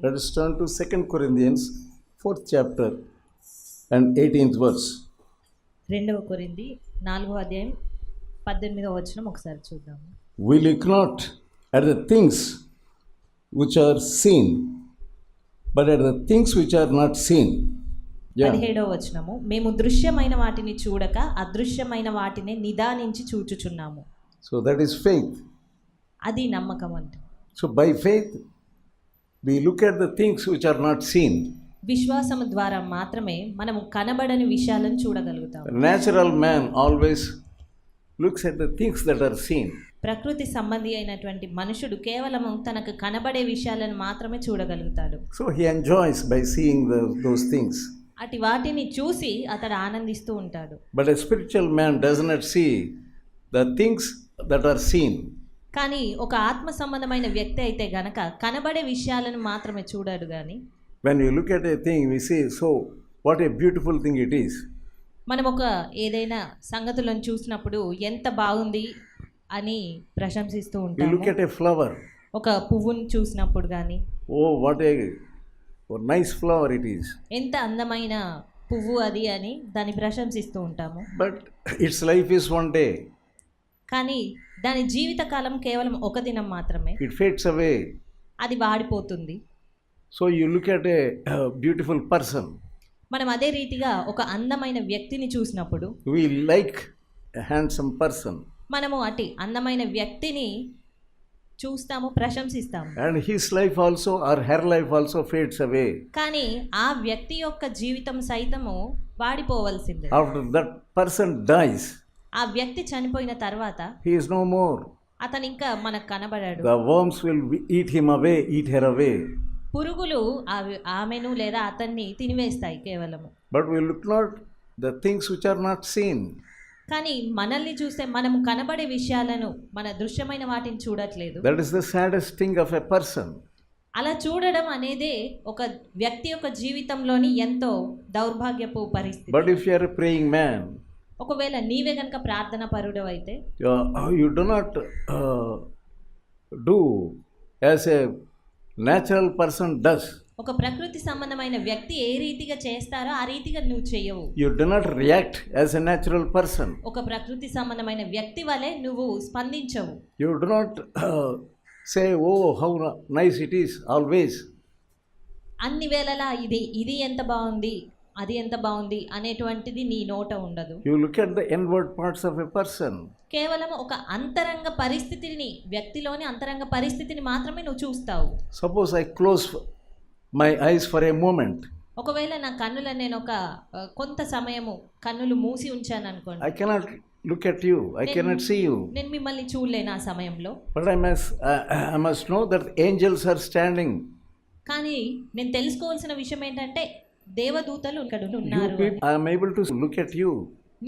Let us turn to 2 Corinthians, 4th chapter and 18th verse. రెండవ కొరింది నాలుగో అధ్యాయం పద్దెనిమిదవ వచనం ఒకసారి చూద్దాము We look not at the things which are seen, but at the things which are not seen. పదిహేడవ వచనము మేము దృశ్యమైన వాటిని చూడక అదృశ్యమైన వాటిని నిదానించి చూచుచున్నాము So that is faith. అది నమ్మకం అంటే So by faith, we look at the things which are not seen విశ్వాసం ద్వారా మాత్రమే మనము కనబడని విషయాలను చూడగలుగుతాం. Natural man always looks at the things that are seen ప్రకృతి సంబంధి అయినటువంటి మనుషుడు కేవలం తనకు కనబడే విషయాలను మాత్రమే చూడగలుగుతాడు. So he enjoys by seeing the those things అటు వాటిని చూసి అతడు ఆనందిస్తూ ఉంటాడు. But a spiritual man does not see the things that are seen కానీ ఒక ఆత్మ సంబంధమైన వ్యక్తి అయితే గనక కనబడే విషయాలను మాత్రమే చూడాడు కానీ When we look at a thing, we say, So, what a beautiful thing it is. మనం ఒక ఏదైనా సంగతులను చూసినప్పుడు ఎంత బాగుంది అని ప్రశంసిస్తూ ఉంటాము look at a flower. ఒక పువ్వును చూసినప్పుడు కానీ what a, what nice flower it is. ఎంత అందమైన పువ్వు అది అని దాన్ని ప్రశంసిస్తూ ఉంటాము But its life is one day. కానీ దాని జీవిత కాలం కేవలం ఒక దినం మాత్రమే. ఇట్ ఫేట్స్ అవే అది వాడిపోతుంది. So you look at a beautiful person మనం అదే రీతిగా ఒక అందమైన వ్యక్తిని చూసినప్పుడు వి లైక్ హ్యాండ్సమ్ పర్సన్ మనము అటి అందమైన వ్యక్తిని చూస్తాము ప్రశంసిస్తాము. And his life also or her life also fades away కానీ ఆ వ్యక్తి యొక్క జీవితం సైతము వాడిపోవాల్సిందే. ఆఫ్టర్ దట్ పర్సన్ డైస్ ఆ వ్యక్తి చనిపోయిన తర్వాత హీఈస్ నో మోర్ అతను ఇంకా మనకు కనబడాడు. The worms will eat him away eat her away పురుగులు ఆమెను లేదా అతన్ని తినివేస్తాయి కేవలం but we look not the things which are not seen కానీ మనల్ని చూస్తే మనం కనబడే విషయాలను మన దృశ్యమైన వాటిని చూడట్లేదు. That is the saddest thing of a person అలా చూడడం అనేది ఒక వ్యక్తి యొక్క జీవితంలోని ఎంతో దౌర్భాగ్యపు పరిస్థితి. బట్ ప్రేయింగ్ మ్యాన్ ఒకవేళ నీవే కనుక ప్రార్థన పరుడు అయితే you do not do as a natural person does. ఒక ప్రకృతి సంబంధమైన వ్యక్తి ఏ రీతిగా చేస్తారో ఆ రీతిగా నువ్వు చేయవు. You do not react as a natural person. ఒక ప్రకృతి సంబంధమైన వ్యక్తి వలె నువ్వు స్పందించవు. You do not say oh how nice it is always. అన్ని వేళలా ఇది ఇది ఎంత బాగుంది? అది ఎంత బాగుంది అనేటువంటిది నీ నోట ఉండదు. You look at the inward parts of person కేవలం ఒక అంతరంగ పరిస్థితిని వ్యక్తిలోని అంతరంగ పరిస్థితిని మాత్రమే నువ్వు చూస్తావు. Suppose I close my eyes for a moment ఒకవేళ నా కన్నుల నేను ఒక కొంత సమయము కన్నులు మూసి ఉంచాను అనుకోండి. I cannot look at you I cannot see you నేను మిమ్మల్ని చూడలేను ఆ సమయంలో. But I must I must know that angels are standing కానీ నేను తెలుసుకోవాల్సిన విషయం ఏంటంటే దేవదూతలు ఉన్నారు I'm able to look at you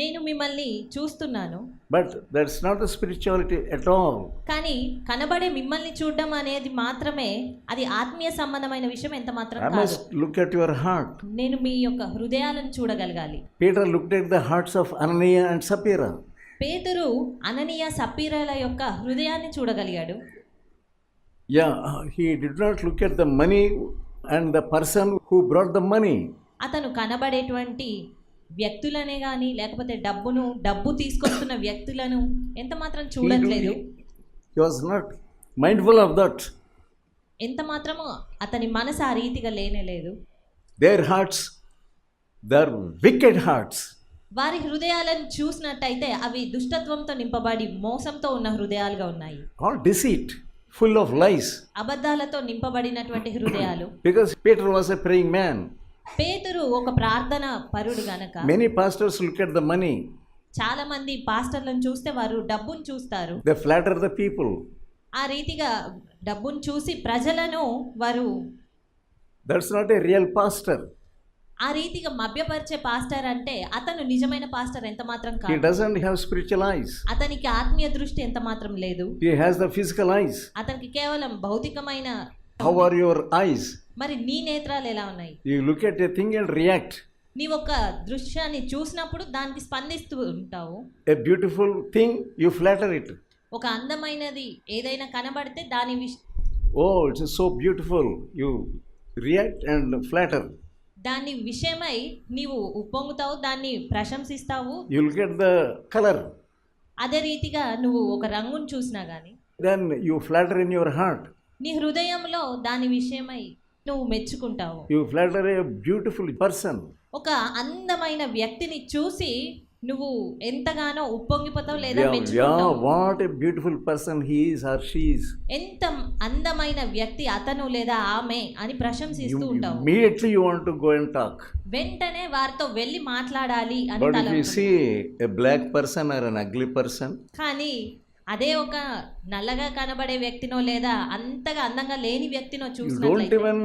నేను మిమ్మల్ని చూస్తున్నాను. But that's not the spirituality at all కానీ కనబడే మిమ్మల్ని చూడడం అనేది మాత్రమే అది ఆత్మీయ సంబంధమైన విషయం ఎంత మాత్రం కాదు. లుక్ ఎట్ యువర్ హార్ట్ నేను మీ యొక్క హృదయాలను చూడగలగాలి. Peter looked at the hearts of Ananias and Sapphira పేతురు అననీయ సపీరాల యొక్క హృదయాన్ని చూడగలిగాడు. Yeah he did not look at the money and the person who brought the money. అతను కనబడేటువంటి వ్యక్తులనే కానీ లేకపోతే డబ్బును డబ్బు తీసుకొస్తున్న వ్యక్తులను ఎంత మాత్రం చూడట్లేదు he was not mindful of that. ఎంత మాత్రము అతని మనసు ఆ రీతిగా లేనేలేదు Their hearts, their wicked hearts. వారి హృదయాలను చూసినట్టయితే అవి దుష్టత్వంతో నింపబడి మోసంతో ఉన్న హృదయాలుగా ఉన్నాయి all deceit, full of lies. అబద్ధాలతో నింపబడినటువంటి హృదయాలు Because Peter was a praying man. పేతురు ఒక ప్రార్థన పరుడు గనక Many pastors look at the money, చాలా మంది పాస్టర్లను చూస్తే వారు డబ్బును చూస్తారు they flatter the people. ఆ రీతిగా డబ్బును చూసి ప్రజలను వారు That's not a real pastor. ఆ రీతిగా మభ్యపరిచే పాస్టర్ అంటే అతను నిజమైన పాస్టర్ ఎంత మాత్రం కాదు. He doesn't have spiritual eyes అతనికి ఆత్మీయ దృష్టి ఎంత మాత్రం లేదు. He has the physical eyes అతనికి కేవలం భౌతికమైన హౌ ఆర్ యువర్ ఐస్ మరి నీ నేత్రాలు ఎలా ఉన్నాయి? You look at a thing and react నీ ఒక దృశ్యాన్ని చూసినప్పుడు దానికి స్పందిస్తూ ఉంటావు. A beautiful thing you flatter it ఒక అందమైనది ఏదైనా కనబడితే దాని విష ఓ it's so beautiful you react and flatter దాని విషయమై నీవు ఉప్పొంగుతావు దాన్ని ప్రశంసిస్తావు you'll get the color. అదే రీతిగా నువ్వు ఒక రంగును చూసినా కానీ Then you flatter in your heart. నీ హృదయంలో దాని విషయమై నువ్వు మెచ్చుకుంటావు You flatter a beautiful person. ఒక అందమైన వ్యక్తిని చూసి నువ్వు ఎంతగానో ఉప్పొంగిపోతావు లేదా what beautiful person he's her she's ఎంత అందమైన వ్యక్తి అతను లేదా ఆమె అని ప్రశంసిస్తూ ఉంటావు. Immediately you want to go and talk వెంటనే వారితో వెళ్ళి మాట్లాడాలి అని see a black person or an ugly person కానీ అదే ఒక నల్లగా కనబడే వ్యక్తినో లేదా అంతగా అందంగా లేని వ్యక్తినో చూసినట్లయితే don't even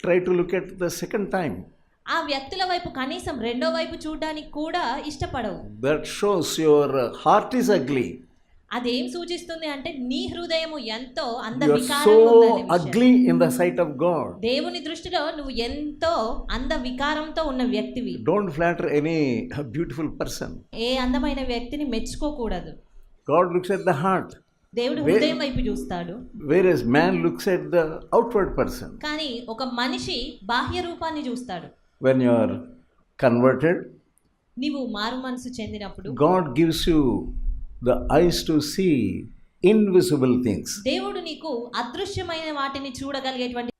try to look at the second time ఆ వ్యక్తుల వైపు కనీసం రెండో వైపు చూడడానికి కూడా ఇష్టపడవు. That shows your heart is ugly అది ఏం సూచిస్తుంది అంటే నీ హృదయము ఎంతో అందవికారంతో ugly in the sight of God దేవుని దృష్టిలో నువ్వు ఎంతో అంద వికారంతో ఉన్న వ్యక్తివి. Don't flatter any beautiful person ఏ అందమైన వ్యక్తిని మెచ్చుకోకూడదు. God looks at the heart దేవుడు హృదయం వైపు చూస్తాడు. Where is looks at the outward person కానీ ఒక మనిషి బాహ్య రూపాన్ని చూస్తాడు. When you are converted, నీవు మారు మనసు చెందినప్పుడు God gives you the eyes to see invisible things. దేవుడు నీకు అదృశ్యమైన వాటిని చూడగలిగేటువంటి